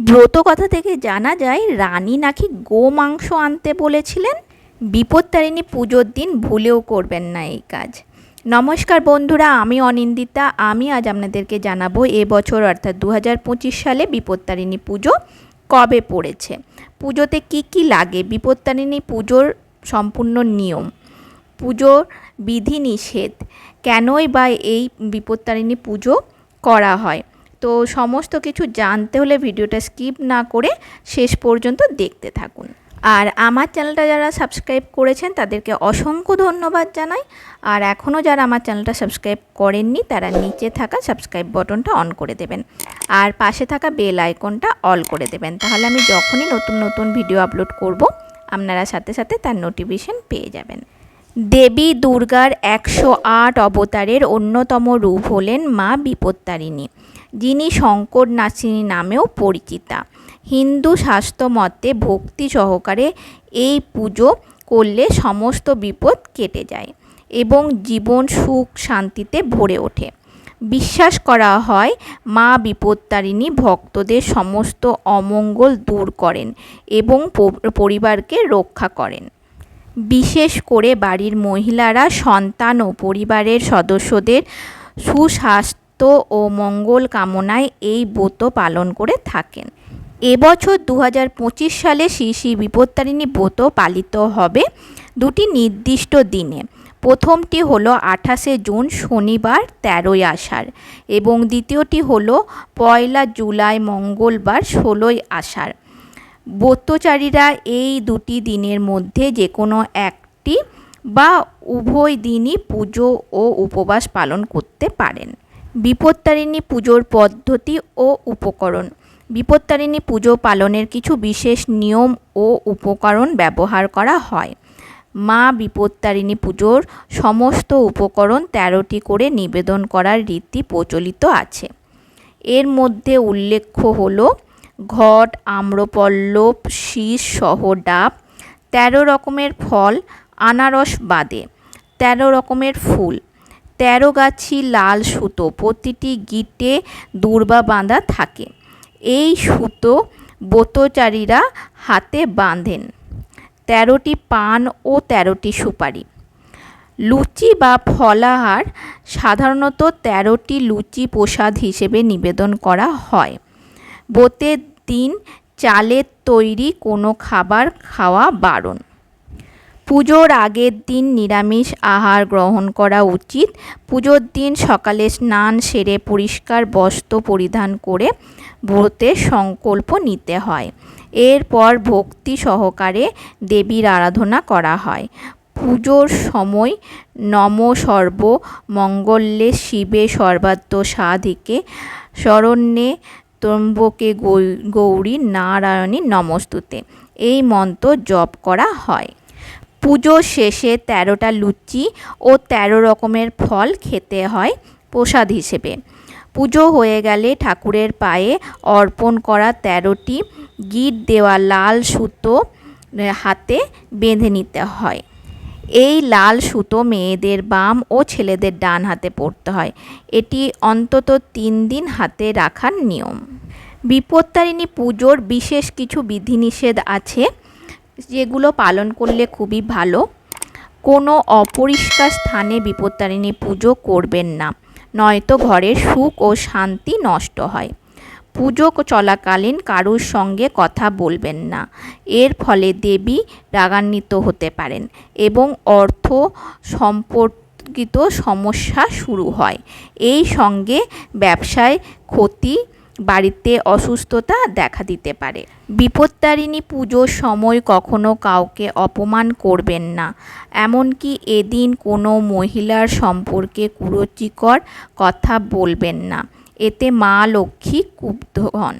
ব্রত কথা থেকে জানা যায়, রানী নাকি গো মাংস আনতে বলেছিলেন। বিপত্তারিণী পুজোর দিন ভুলেও করবেন না এই কাজ। নমস্কার বন্ধুরা, আমি অনিন্দিতা। আমি আজ আপনাদেরকে জানাব এবছর অর্থাৎ দু হাজার পঁচিশ সালে বিপত্তারিণী পুজো কবে পড়েছে? পুজোতে কি কি লাগে? বিপত্তারিণী পুজোর সম্পূর্ণ নিয়ম, পুজোর বিধিনিষেধ, কেনই বা এই বিপত্তারিণী পুজো করা হয়? তো সমস্ত কিছু জানতে হলে ভিডিওটা স্কিপ না করে শেষ পর্যন্ত দেখতে থাকুন। আর আমার চ্যানেলটা যারা সাবস্ক্রাইব করেছেন, তাদেরকে অসংখ্য ধন্যবাদ জানাই। আর এখনও যারা আমার চ্যানেলটা সাবস্ক্রাইব করেননি, তারা নিচে থাকা সাবস্ক্রাইব বটনটা অন করে দেবেন। আর পাশে থাকা বেল আইকনটা অল করে দেবেন। তাহলে আমি যখনই নতুন নতুন ভিডিও আপলোড করব, আপনারা সাথে সাথে তার নোটিফিকেশন পেয়ে যাবেন। দেবী দুর্গার একশো আট অবতারের অন্যতম রূপ হলেন মা বিপত্তারিণী, যিনি শঙ্কর নাচিনী নামেও পরিচিতা। হিন্দু শাস্ত্র মতে ভক্তি সহকারে এই পুজো করলে সমস্ত বিপদ কেটে যায় এবং জীবন সুখ শান্তিতে ভরে ওঠে। বিশ্বাস করা হয় মা বিপত্তারিণী ভক্তদের সমস্ত অমঙ্গল দূর করেন এবং পরিবারকে রক্ষা করেন। বিশেষ করে বাড়ির মহিলারা সন্তান ও পরিবারের সদস্যদের সুস্বাস্থ্য ও মঙ্গল কামনায় এই ব্রত পালন করে থাকেন। এবছর দু হাজার পঁচিশ সালে শ্রী বিপত্তারিণী ব্রত পালিত হবে দুটি নির্দিষ্ট দিনে। প্রথমটি হলো আঠাশে জুন, শনিবার, তেরোই আষাঢ় এবং দ্বিতীয়টি হলো পয়লা জুলাই মঙ্গলবার, ষোলোই আষাঢ়। ব্রতচারীরা এই দুটি দিনের মধ্যে যে কোনো একটি বা উভয় দিনই পুজো ও উপবাস পালন করতে পারেন। বিপত্তারিণী পুজোর পদ্ধতি ও উপকরণ। বিপত্তারিণী পুজো পালনের কিছু বিশেষ নিয়ম ও উপকরণ ব্যবহার করা হয়। মা বিপত্তারিণী পুজোর সমস্ত উপকরণ তেরোটি করে নিবেদন করার রীতি প্রচলিত আছে। এর মধ্যে উল্লেখ্য হল ঘট, আম্রপল্লব, শীষ সহ ডাব, তেরো রকমের ফল, আনারস বাদে, তেরো রকমের ফুল। তেরো গাছি লাল সুতো, প্রতিটি গিটে দূর্বা বাঁধা থাকে। এই সুতো ব্রতচারীরা হাতে বাঁধেন। তেরোটি পান ও তেরোটি সুপারি। লুচি বা ফলাহার সাধারণত তেরোটি লুচি প্রসাদ হিসেবে নিবেদন করা হয়। ব্রতের দিন চালের তৈরি কোনো খাবার খাওয়া বারণ। পুজোর আগের দিন নিরামিষ আহার গ্রহণ করা উচিত। পুজোর দিন সকালে স্নান সেরে পরিষ্কার বস্ত্র পরিধান করে ব্রতের সংকল্প নিতে হয়। এরপর ভক্তি সহকারে দেবীর আরাধনা করা হয়। পুজোর সময় নম সর্ব মঙ্গলে শিবে সর্বাত্ম সাধিকে শরণ্যে ত্রম্বকে গৌরী নারায়ণী নমস্তুতে। এই মন্ত্র জপ করা হয়। পুজো শেষে তেরোটা লুচি ও তেরো রকমের ফল খেতে হয় প্রসাদ হিসেবে। পুজো হয়ে গেলে ঠাকুরের পায়ে অর্পণ করা তেরোটি গিট দেওয়া লাল সুতো হাতে বেঁধে নিতে হয়। এই লাল সুতো মেয়েদের বাম ও ছেলেদের ডান হাতে পড়তে হয়। এটি অন্তত তিন দিন হাতে রাখার নিয়ম। বিপত্তারিণী পুজোর বিশেষ কিছু বিধিনিষেধ আছে, যেগুলো পালন করলে খুবই ভালো। কোনো অপরিষ্কার স্থানে বিপত্তারিণী পুজো করবেন না, নয়তো ঘরের সুখ ও শান্তি নষ্ট হয়। পুজো চলাকালীন কারুর সঙ্গে কথা বলবেন না। এর ফলে দেবী রাগান্বিত হতে পারেন এবং অর্থ সম্পর্কিত সমস্যা শুরু হয়। এই সঙ্গে ব্যবসায় ক্ষতি, বাড়িতে অসুস্থতা দেখা দিতে পারে। বিপত্তারিণী পুজোর সময় কখনো কাউকে অপমান করবেন না। এমনকি এদিন কোনো মহিলার সম্পর্কে কুরুচিকর কথা বলবেন না। এতে মা লক্ষ্মী ক্ষুব্ধ হন।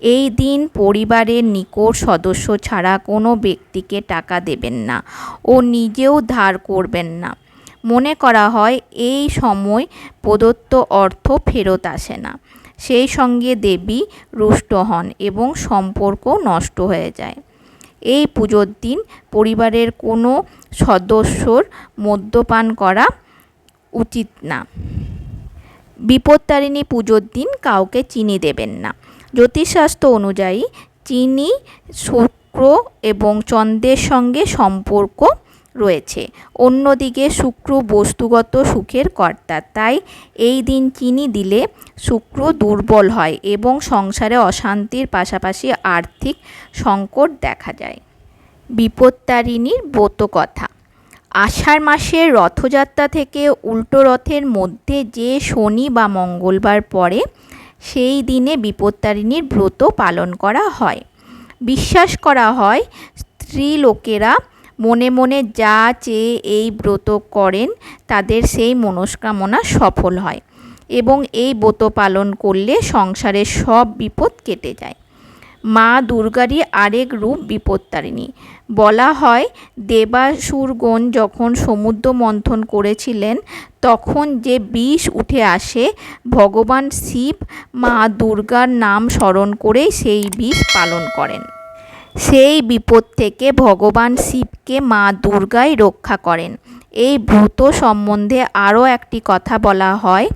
এই দিন পরিবারের নিকট সদস্য ছাড়া কোনো ব্যক্তিকে টাকা দেবেন না ও নিজেও ধার করবেন না। মনে করা হয়, এই সময় প্রদত্ত অর্থ ফেরত আসে না। সেই সঙ্গে দেবী রুষ্ট হন এবং সম্পর্ক নষ্ট হয়ে যায়। এই পুজোর দিন পরিবারের কোনো সদস্যর মদ্যপান করা উচিত না। বিপত্তারিণী পুজোর দিন কাউকে চিনি দেবেন না। জ্যোতিষশাস্ত্র অনুযায়ী চিনি, শুক্র এবং চন্দ্রের সঙ্গে সম্পর্ক রয়েছে। অন্যদিকে শুক্র বস্তুগত সুখের কর্তা, তাই এই দিন চিনি দিলে শুক্র দুর্বল হয় এবং সংসারে অশান্তির পাশাপাশি আর্থিক সংকট দেখা যায়। বিপত্তারিণীর ব্রত কথা আষাঢ় মাসের রথযাত্রা থেকে উল্টো রথের মধ্যে যে শনি বা মঙ্গলবার পড়ে, সেই দিনে বিপত্তারিণীর ব্রত পালন করা হয়। বিশ্বাস করা হয় স্ত্রী লোকেরা মনে মনে যা চেয়ে এই ব্রত করেন, তাদের সেই মনস্কামনা সফল হয় এবং এই ব্রত পালন করলে সংসারের সব বিপদ কেটে যায়। মা দুর্গারই আরেক রূপ বিপত্তারিণী। বলা হয়, দেবাসুরগণ যখন সমুদ্র মন্থন করেছিলেন, তখন যে বিষ উঠে আসে, ভগবান শিব মা দুর্গার নাম স্মরণ করেই সেই বিষ পালন করেন। সেই বিপদ থেকে ভগবান শিবকে মা দুর্গাই রক্ষা করেন। এই ভূত সম্বন্ধে আরও একটি কথা বলা হয়,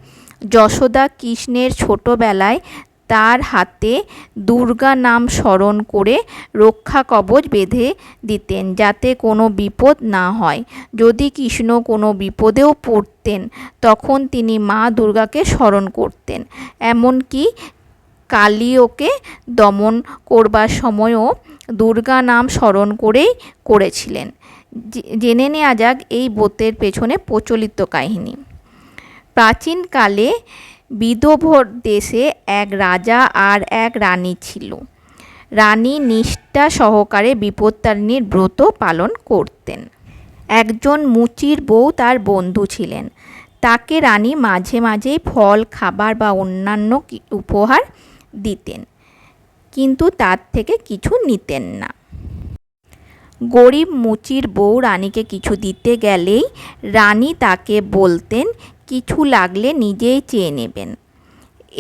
যশোদা কৃষ্ণের ছোটোবেলায় তার হাতে দুর্গা নাম স্মরণ করে রক্ষা কবচ বেঁধে দিতেন যাতে কোনো বিপদ না হয়। যদি কৃষ্ণ কোনো বিপদেও পড়তেন, তখন তিনি মা দুর্গাকে স্মরণ করতেন। এমনকি কালিওকে দমন করবার সময়ও দুর্গা নাম স্মরণ করেই করেছিলেন। জেনে নেওয়া যাক এই ব্রতের পেছনে প্রচলিত কাহিনী। প্রাচীনকালে বিদোভর দেশে এক রাজা আর এক রানী ছিল। রানী নিষ্ঠা সহকারে বিপত্তারিণীর ব্রত পালন করতেন। একজন মুচির বউ তার বন্ধু ছিলেন। তাকে রানী মাঝে মাঝেই ফল, খাবার বা অন্যান্য উপহার দিতেন, কিন্তু তার থেকে কিছু নিতেন না। গরিব মুচির বউ রানীকে কিছু দিতে গেলেই রানী তাকে বলতেন কিছু লাগলে নিজেই চেয়ে নেবেন।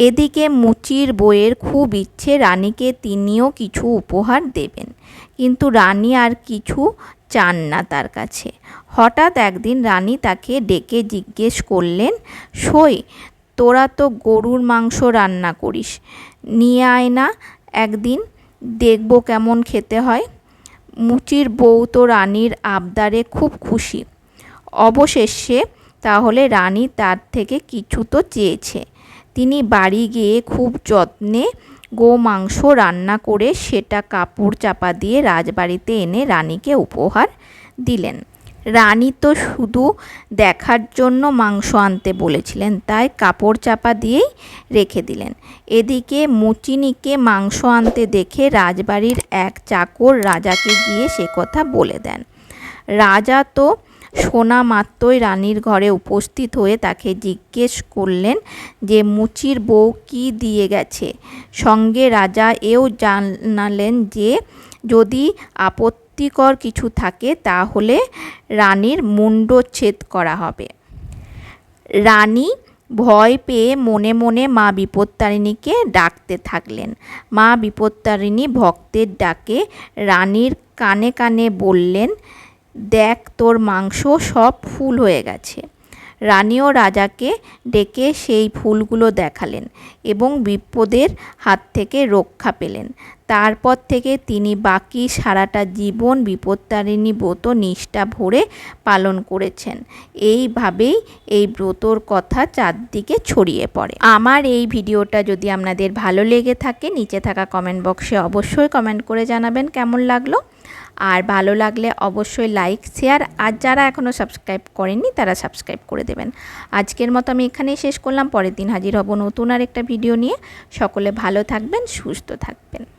এদিকে মুচির বইয়ের খুব ইচ্ছে রানীকে তিনিও কিছু উপহার দেবেন, কিন্তু রানী আর কিছু চান না তার কাছে। হঠাৎ একদিন রানী তাকে ডেকে জিজ্ঞেস করলেন, সই, তোরা তো গরুর মাংস রান্না করিস, নিয়ে আয় না, একদিন দেখব কেমন খেতে হয়। মুচির বউ তো রানীর আবদারে খুব খুশি। অবশেষে তাহলে রানী তার থেকে কিছু তো চেয়েছে। তিনি বাড়ি গিয়ে খুব যত্নে গো মাংস রান্না করে সেটা কাপড় চাপা দিয়ে রাজবাড়িতে এনে রানীকে উপহার দিলেন। রানী তো শুধু দেখার জন্য মাংস আনতে বলেছিলেন, তাই কাপড় চাপা দিয়েই রেখে দিলেন। এদিকে মুচিনিকে মাংস আনতে দেখে রাজবাড়ির এক চাকর রাজাকে গিয়ে সে কথা বলে দেন। রাজা তো শোনা মাত্রই রানীর ঘরে উপস্থিত হয়ে তাকে জিজ্ঞেস করলেন যে, মুচির বউ কি দিয়ে গেছে? সঙ্গে রাজা এও জানালেন যে, যদি আপত্তিকর কিছু থাকে, তাহলে রানীর মুন্ডচ্ছেদ করা হবে। রানী ভয় পেয়ে মনে মনে মা বিপত্তারিণীকে ডাকতে থাকলেন। মা বিপত্তারিণী ভক্তের ডাকে রানীর কানে কানে বললেন দেখ তোর মাংস সব ফুল হয়ে গেছে। রানীও রাজাকে ডেকে সেই ফুলগুলো দেখালেন এবং বিপদের হাত থেকে রক্ষা পেলেন। তারপর থেকে তিনি বাকি সারাটা জীবন বিপত্তারিণী ব্রত নিষ্ঠা ভরে পালন করেছেন। এইভাবেই এই ব্রতর কথা চারদিকে ছড়িয়ে পড়ে। আমার এই ভিডিওটা যদি আপনাদের ভালো লেগে থাকে, নিচে থাকা কমেন্ট বক্সে অবশ্যই কমেন্ট করে জানাবেন কেমন লাগল। আর ভালো লাগলে অবশ্যই লাইক শেয়ার আর যারা এখনও সাবস্ক্রাইব করেননি, তারা সাবস্ক্রাইব করে দেবেন। আজকের মতো আমি এখানেই শেষ করলাম। পরের দিন হাজির হব নতুন আর একটা ভিডিও নিয়ে। সকলে ভালো থাকবেন, সুস্থ থাকবেন।